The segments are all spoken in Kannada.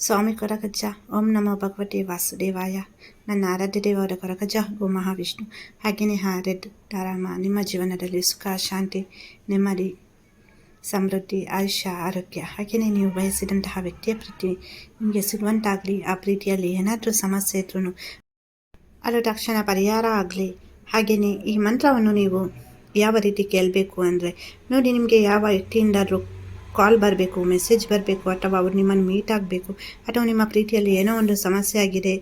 ಸ್ವಾಮಿ ಕೊರಗಜ್ಜ. ಓಂ ನಮೋ ಭಗವತಿ ವಾಸುದೇವಾಯ. ನನ್ನ ಆರಾಧ್ಯ ದೇವರ ಕೊರಗಜ್ಜ, ಗೋ ಮಹಾವಿಷ್ಣು. ಹಾಗೆಯೇ ಹಾರೆಡ್ ತಾರಾಮ, ನಿಮ್ಮ ಜೀವನದಲ್ಲಿ ಸುಖ, ಶಾಂತಿ, ನೆಮ್ಮದಿ, ಸಮೃದ್ಧಿ, ಆಯುಷ್ಯ, ಆರೋಗ್ಯ. ಹಾಗೆಯೇ ನೀವು ಬಯಸಿದಂತಹ ವ್ಯಕ್ತಿಯ ಪ್ರೀತಿ ನಿಮಗೆ ಸಿಗುವಂತಾಗಲಿ, ಆ ಪ್ರೀತಿಯಲ್ಲಿ ಏನಾದರೂ ಸಮಸ್ಯೆ ಇದ್ರೂ ಅದು ತಕ್ಷಣ ಪರಿಹಾರ ಆಗಲಿ. ಹಾಗೆಯೇ ಈ ಮಂತ್ರವನ್ನು ನೀವು ಯಾವ ರೀತಿ ಕೇಳಬೇಕು ಅಂದರೆ ನೋಡಿ ನಿಮಗೆ ಯಾವ ವ್ಯಕ್ತಿಯಿಂದಾದರೂ ಕಾಲ್ ಬರಬೇಕು, ಮೆಸೇಜ್ ಬರಬೇಕು, ಅಥವಾ ಅವ್ರು ನಿಮ್ಮನ್ನು ಮೀಟ್ ಆಗಬೇಕು, ಅಥವಾ ನಿಮ್ಮ ಪ್ರೀತಿಯಲ್ಲಿ ಏನೋ ಒಂದು ಸಮಸ್ಯೆ ಆಗಿದೆ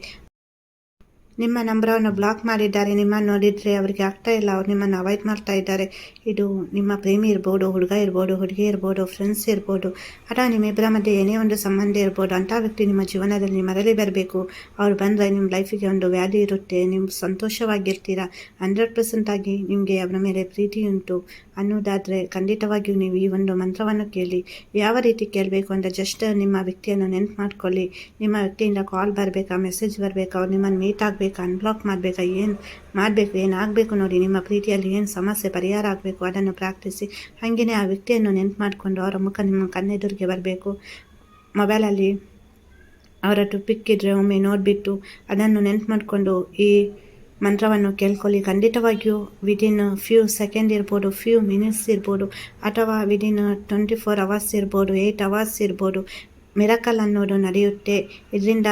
ನಿಮ್ಮ ನಂಬರವನ್ನು ಬ್ಲಾಕ್ ಮಾಡಿದ್ದಾರೆ. ನಿಮ್ಮನ್ನು ನೋಡಿದರೆ ಅವರಿಗೆ ಆಗ್ತಾ ಇಲ್ಲ. ಅವ್ರು ನಿಮ್ಮನ್ನು ಅವಾಯ್ಡ್ ಮಾಡ್ತಾ ಇದ್ದಾರೆ. ಇದು ನಿಮ್ಮ ಪ್ರೇಮಿ ಇರ್ಬೋದು, ಹುಡುಗ ಇರ್ಬೋದು, ಹುಡುಗಿ ಇರ್ಬೋದು ಫ್ರೆಂಡ್ಸ್ ಇರ್ಬೋದು. ಅಥವಾ ನಿಮ್ಮಿಬ್ಬರ ಮಧ್ಯೆ ಏನೇ ಒಂದು ಸಂಬಂಧ ಇರ್ಬೋದು, ಅಂಥ ವ್ಯಕ್ತಿ ನಿಮ್ಮ ಜೀವನದಲ್ಲಿ ಮರಳಿ ಬರಬೇಕು. ಅವ್ರು ಬಂದರೆ ನಿಮ್ಮ ಲೈಫಿಗೆ ಒಂದು ವ್ಯಾಲ್ಯೂ ಇರುತ್ತೆ. ನೀವು ಸಂತೋಷವಾಗಿರ್ತೀರ? ಹಂಡ್ರೆಡ್ ಪರ್ಸೆಂಟ್ ಆಗಿ ನಿಮಗೆ ಅವರ ಮೇಲೆ ಪ್ರೀತಿ ಉಂಟು ಅನ್ನೋದಾದರೆ ಖಂಡಿತವಾಗಿಯೂ ನೀವು ಈ ಒಂದು ಮಂತ್ರವನ್ನು ಕೇಳಿ. ಯಾವ ರೀತಿ ಕೇಳಬೇಕು ಅಂದರೆ ಜಸ್ಟ್ ನಿಮ್ಮ ವ್ಯಕ್ತಿಯನ್ನು ನೆನ್ಪು ಮಾಡ್ಕೊಳ್ಳಿ. ನಿಮ್ಮ ವ್ಯಕ್ತಿಯಿಂದ ಕಾಲ್ ಬರಬೇಕಾ ಮೆಸೇಜ್ ಬರಬೇಕಾ, ಅವ್ರು ನಿಮ್ಮನ್ನು ಮೀಟ್ ಆಗಬೇಕು? ಮಾಡಬೇಕಾ ಅನ್ಬ್ಲಾಕ್ ಮಾಡಬೇಕಾ, ಏನು ಮಾಡಬೇಕು ಏನಾಗಬೇಕು ನೋಡಿ, ನಿಮ್ಮ ಪ್ರೀತಿಯಲ್ಲಿ ಏನು ಸಮಸ್ಯೆ, ಪರಿಹಾರ ಆಗಬೇಕು, ಅದನ್ನು ಪ್ರಾರ್ಥಿಸಿ ಹಾಗೆಯೇ ಆ ವ್ಯಕ್ತಿಯನ್ನು ನೆನ್ಪು ಮಾಡಿಕೊಂಡು ಅವರ ಮುಖ ನಿಮ್ಮ ಕಣ್ಣೆದುರಿಗೆ ಬರಬೇಕು. ಮೊಬೈಲಲ್ಲಿ ಅವರದ್ದು ಪಿಕ್ಕಿದ್ರೆ ಒಮ್ಮೆ ನೋಡಿಬಿಟ್ಟು ಅದನ್ನು ನೆನ್ಪು ಮಾಡಿಕೊಂಡು ಈ ಮಂತ್ರವನ್ನು ಕೇಳ್ಕೊಳ್ಳಿ. ಖಂಡಿತವಾಗಿಯೂ ವಿದಿನ್ ಫ್ಯೂ ಸೆಕೆಂಡ್ ಇರ್ಬೋದು ಫ್ಯೂ ಮಿನಿಟ್ಸ್ ಇರ್ಬೋದು, ಅಥವಾ ವಿದಿನ್ ಟ್ವೆಂಟಿ ಫೋರ್ ಅವರ್ಸ್ ಇರ್ಬೋದು ಏಯ್ಟ್ ಅವರ್ಸ್ ಇರ್ಬೋದು ಮಿರಕಲ್ ಅನ್ನೋದು ನಡೆಯುತ್ತೆ. ಇದರಿಂದ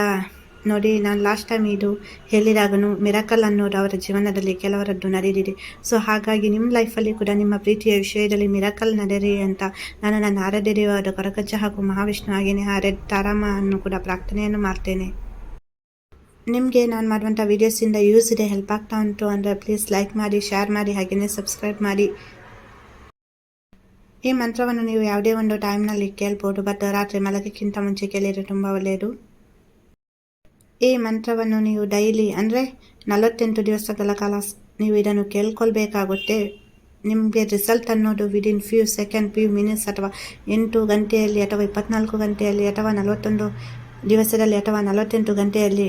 ನೋಡಿ, ನಾನು ಲಾಸ್ಟ್ ಟೈಮ್ ಇದು ಹೇಳಿದಾಗನು ಮಿರಾಕಲ್ ಅನ್ನೋರು ಅವರ ಜೀವನದಲ್ಲಿ ಕೆಲವರದ್ದು ನಡೆದಿದೆ ಸೊ ಹಾಗಾಗಿ ನಿಮ್ಮ ಲೈಫಲ್ಲಿ ಕೂಡ ನಿಮ್ಮ ಪ್ರೀತಿಯ ವಿಷಯದಲ್ಲಿ ಮಿರಾಕಲ್ ನಡೆರಿ ಅಂತ ನಾನು ನನ್ನ ಆರಾಧ್ಯ ದೇವರ ಕೊರಕಜ್ಜ ಹಾಗೂ ಮಹಾವಿಷ್ಣು ಹಾಗೆಯೇ ಆರಾಧ್ಯ ತಾರಾಮ ಅನ್ನು ಕೂಡ ಪ್ರಾರ್ಥನೆಯನ್ನು ಮಾಡ್ತೇನೆ. ನಿಮಗೆ ನಾನು ಮಾಡುವಂಥ ವೀಡಿಯೋಸಿಂದ ಯೂಸ್ ಇದೆ ಹೆಲ್ಪ್ ಆಗ್ತಾ ಉಂಟು ಅಂದರೆ ಪ್ಲೀಸ್ ಲೈಕ್ ಮಾಡಿ ಶೇರ್ ಮಾಡಿ ಹಾಗೆಯೇ ಸಬ್ಸ್ಕ್ರೈಬ್ ಮಾಡಿ. ಈ ಮಂತ್ರವನ್ನು ನೀವು ಯಾವುದೇ ಒಂದು ಟೈಮ್ನಲ್ಲಿ ಕೇಳ್ಬೋದು, ಬಟ್ ರಾತ್ರಿ ಮಲಗಕ್ಕಿಂತ ಮುಂಚೆ ಕೇಳಿದರೆ ತುಂಬ ಒಳ್ಳೆಯದು. ಈ ಮಂತ್ರವನ್ನು ನೀವು ಡೈಲಿ ಅಂದರೆ ನಲವತ್ತೆಂಟು ದಿವಸಗಳ ಕಾಲ ನೀವು ಇದನ್ನು ಕೇಳ್ಕೊಳ್ಬೇಕಾಗುತ್ತೆ. ನಿಮಗೆ ರಿಸಲ್ಟ್ ಅನ್ನೋದು within few second few minutes ಅಥವಾ ಎಂಟು ಗಂಟೆಯಲ್ಲಿ ಅಥವಾ ಇಪ್ಪತ್ನಾಲ್ಕು ಗಂಟೆಯಲ್ಲಿ ಅಥವಾ ನಲವತ್ತೊಂದು ದಿವಸದಲ್ಲಿ ಅಥವಾ ನಲವತ್ತೆಂಟು ಗಂಟೆಯಲ್ಲಿ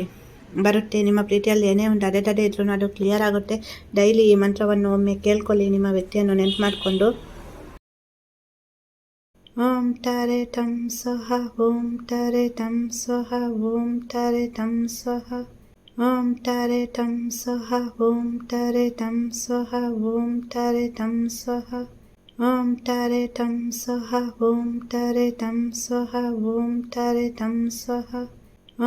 ಬರುತ್ತೆ. ನಿಮ್ಮ ಪ್ರೀತಿಯಲ್ಲಿ ಏನೇ ಒಂದು ಅಡೆತಡೆ ಇದ್ರೂ ಅದು ಕ್ಲಿಯರ್ ಆಗುತ್ತೆ. ಡೈಲಿ ಈ ಮಂತ್ರವನ್ನು ಒಮ್ಮೆ ಕೇಳ್ಕೊಳ್ಳಿ. ನಿಮ್ಮ ವ್ಯಕ್ತಿಯನ್ನು ನೆನ್ಪು ಮಾಡಿಕೊಂಡು ॐ टरेटं स्वः ॐ टरेटं स्वः ॐ टरेटं स्वः ॐ टरेटं स्वः ॐ टरेटं स्वः ॐ टरेटं स्वः ॐ टरेटं स्वः ॐ तम स्वः ॐ टरेटं स्वः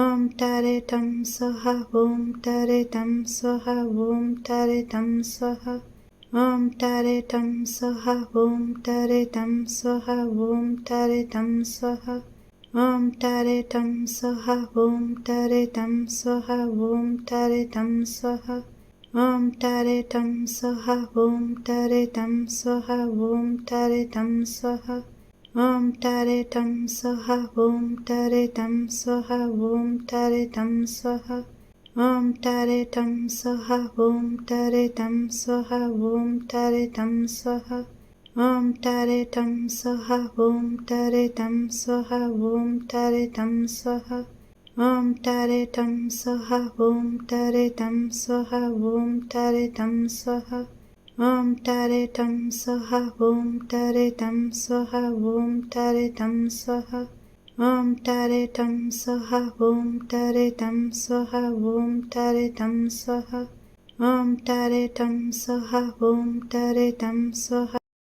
ॐ टरेटं स्वः ॐ टरेटं स्वः ॐ टरेटं स्वः ॐ टरे टं स्वः ॐ टरे टं स्वः ॐ टरे टं स्वः ॐ टरे टं स्वः ॐ टरे टं स्वः ॐ टरे टं स्वः ॐ टरे टं स्वः ॐ टरे तम स्वः ॐ टरे टं स्वः ॐ टरे टं स्वः ॐ टरे टं स्वः ॐ टरे टं स्वः ॐ तरे तं स्वः ॐ तरे तं स्वः ॐ तरे तं स्वः ॐ तरे तं स्वः ॐ तरे तं स्वः ॐ तरे तं स्वः ॐ तरे तं स्वः ॐ तरे तं स्वः ॐ तरे तं स्वः ॐ तरे तं स्वः ॐ तरे तं स्वः ॐ तरे तं स्वः ॐ टरे टं स्वः ॐ टरे टं स्वः ॐ टरे टं स्वः ॐ टरे टं स्वः ॐ टरे टं स्वः